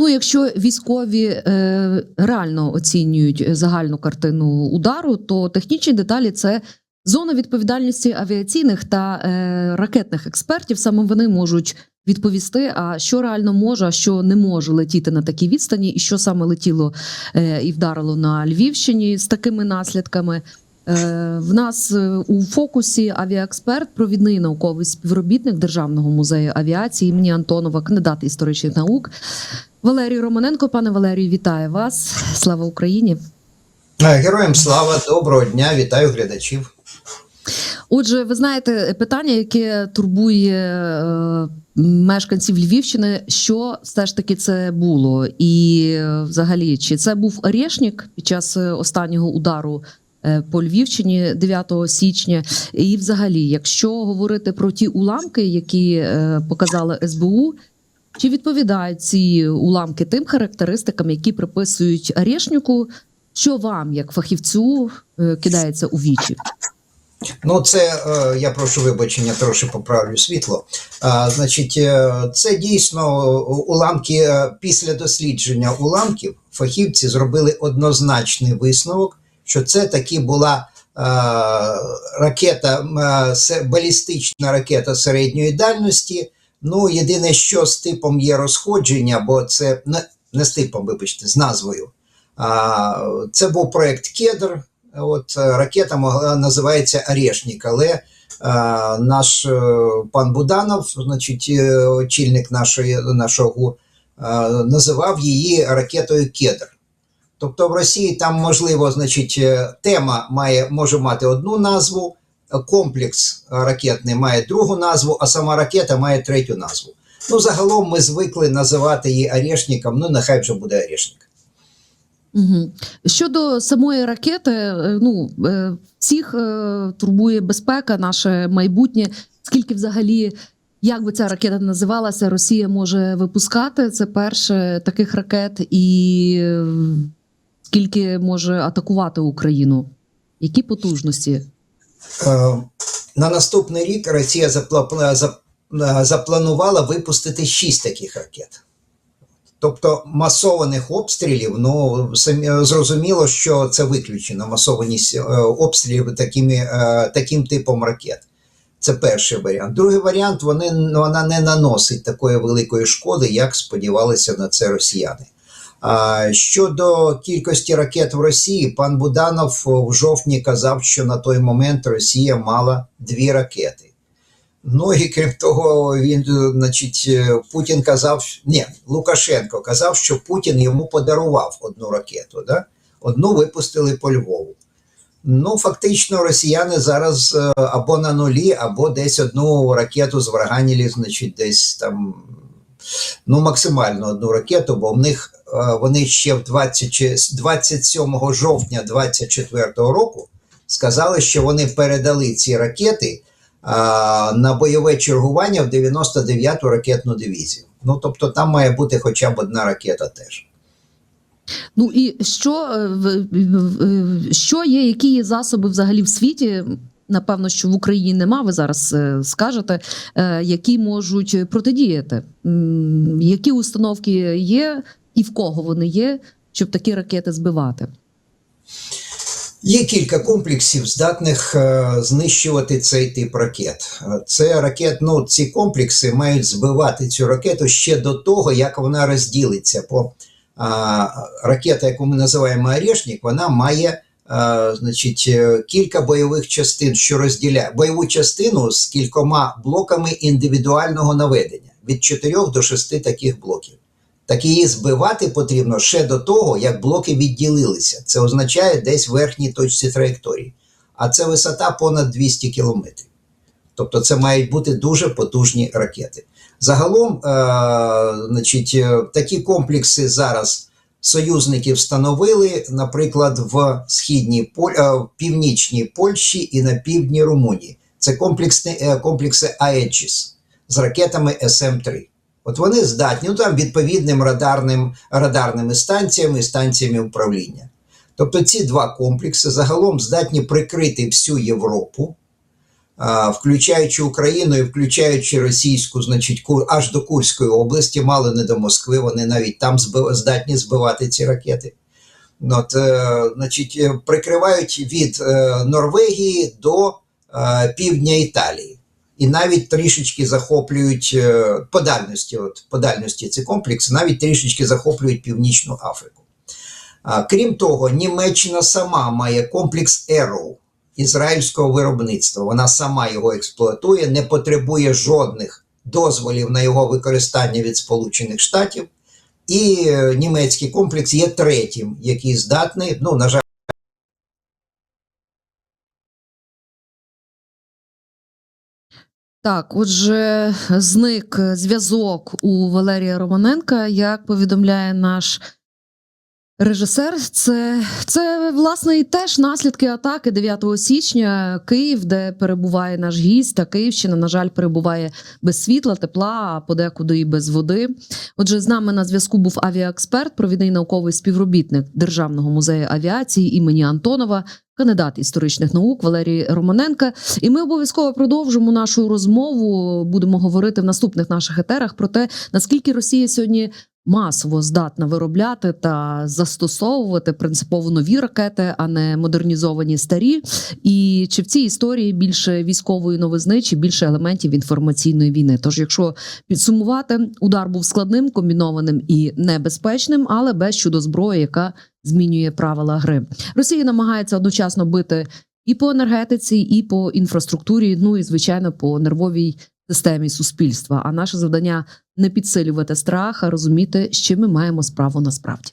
Ну, якщо військові е, реально оцінюють загальну картину удару, то технічні деталі це зона відповідальності авіаційних та е, ракетних експертів. Саме вони можуть відповісти, а що реально може, а що не може летіти на такій відстані, і що саме летіло е, і вдарило на Львівщині з такими наслідками. Е, В нас е, у фокусі авіаексперт, провідний науковий співробітник Державного музею авіації імені Антонова, кандидат історичних наук. Валерій Романенко, пане Валерію, вітаю вас. Слава Україні! Е, Героям слава, доброго дня, вітаю глядачів. Отже, ви знаєте питання, яке турбує е, мешканців Львівщини, що все ж таки це було, і е, взагалі, чи це був Орешник під час останнього удару по Львівщині 9 січня? І, взагалі, якщо говорити про ті уламки, які показали СБУ. Чи відповідають ці уламки тим характеристикам, які приписують Орешнику, що вам, як фахівцю, е, кидається у вічі? Ну, це е, я прошу вибачення, трошки поправлю світло. А, значить, е, це дійсно уламки після дослідження уламків. Фахівці зробили однозначний висновок, що це таки була ракета, балістична ракета середньої дальності. Ну, єдине, що з типом є розходження, бо це не, не з типом, вибачте, з назвою. А, це був проект Кедр. От е, ракета могла називається Орешник, але е, наш е, пан Буданов, значить, очільник нашої, нашого е, називав її ракетою Кедр. Тобто в Росії там можливо, значить, тема має може мати одну назву, комплекс ракетний має другу назву, а сама ракета має третю назву. Ну, загалом ми звикли називати її Орешником, ну нехай вже буде Орешник. Угу. Щодо самої ракети, е, ну е, всіх е, турбує безпека, наше майбутнє. Скільки взагалі, як би ця ракета називалася, Росія може випускати це перше таких ракет, і е, скільки може атакувати Україну? Які потужності? Е, На наступний рік Росія зап- е, запланувала випустити шість таких ракет. Тобто масованих обстрілів, ну самі зрозуміло, що це виключено. Масованість е, обстрілів такими, е, таким типом ракет. Це перший варіант. Другий варіант вони, вона не наносить такої великої шкоди, як сподівалися на це росіяни. Щодо кількості ракет в Росії, пан Буданов в жовтні казав, що на той момент Росія мала дві ракети. Ну і крім того, він, е, значить, е, Путін казав, ні, Лукашенко казав, що Путін йому подарував одну ракету. Да? Одну випустили по Львову. Ну, фактично, росіяни зараз е, або на нулі, або десь одну ракету зварганілі, значить, десь там ну, максимально одну ракету, бо в них е, вони ще в 20, 27 жовтня 24 року сказали, що вони передали ці ракети а, на бойове чергування в 99-ту ракетну дивізію. Ну, тобто там має бути хоча б одна ракета теж. Ну і що, е, що є, які є засоби взагалі в світі? Напевно, що в Україні нема, ви зараз е, скажете, е, які можуть протидіяти. Які установки є і в кого вони є, щоб такі ракети збивати? Є кілька комплексів, здатних е, знищувати цей тип ракет. Це ракет, ну, ці комплекси мають збивати цю ракету ще до того, як вона розділиться. Бо а, ракета, яку ми називаємо Орешник, вона має значить, е, кілька бойових частин, що розділяє бойову частину з кількома блоками індивідуального наведення від 4 до 6 таких блоків. Так її збивати потрібно ще до того, як блоки відділилися. Це означає десь в верхній точці траєкторії. А це висота понад 200 кілометрів. Тобто це мають бути дуже потужні ракети. Загалом, е, значить, е, такі комплекси зараз союзники встановили, наприклад, в східній е, в північній Польщі і на півдні Румунії. Це комплексні, е, комплекси Аеджіс з ракетами СМ-3. От вони здатні ну, там відповідним радарним, радарними станціями, і станціями управління. Тобто ці два комплекси загалом здатні прикрити всю Європу включаючи Україну і включаючи російську, значить, Кур, аж до Курської області, мало не до Москви, вони навіть там здатні збивати ці ракети. От, е, значить, е, прикривають від е, Норвегії до півдня Італії. І навіть трішечки захоплюють по дальності, от, по дальності ці комплекси, навіть трішечки захоплюють Північну Африку. Крім того, Німеччина сама має комплекс Arrow ізраїльського виробництва. Вона сама його експлуатує, не потребує жодних дозволів на його використання від Сполучених Штатів. І е, німецький комплекс є третім, який здатний, ну, на жаль, Так, отже, зник зв'язок у Валерія Романенка, як повідомляє наш режисер. Це, це власне і теж наслідки атаки 9 січня. Київ, де перебуває наш гість, та Київщина, на жаль, перебуває без світла, тепла, а подекуди і без води. Отже, з нами на зв'язку був авіаексперт, провідний науковий співробітник Державного музею авіації імені Антонова, кандидат історичних наук Валерій Романенка. І ми обов'язково продовжимо нашу розмову. Будемо говорити в наступних наших етерах про те, наскільки Росія сьогодні масово здатна виробляти та застосовувати принципово нові ракети, а не модернізовані старі. І чи в цій історії більше військової новизни, чи більше елементів інформаційної війни? Тож, якщо підсумувати, удар був складним, комбінованим і небезпечним, але без чудо зброї, яка змінює правила гри. Росія намагається одночасно бити і по енергетиці, і по інфраструктурі, ну і звичайно по нервовій системі суспільства. А наше завдання не підсилювати страх, а розуміти, чим ми маємо справу насправді.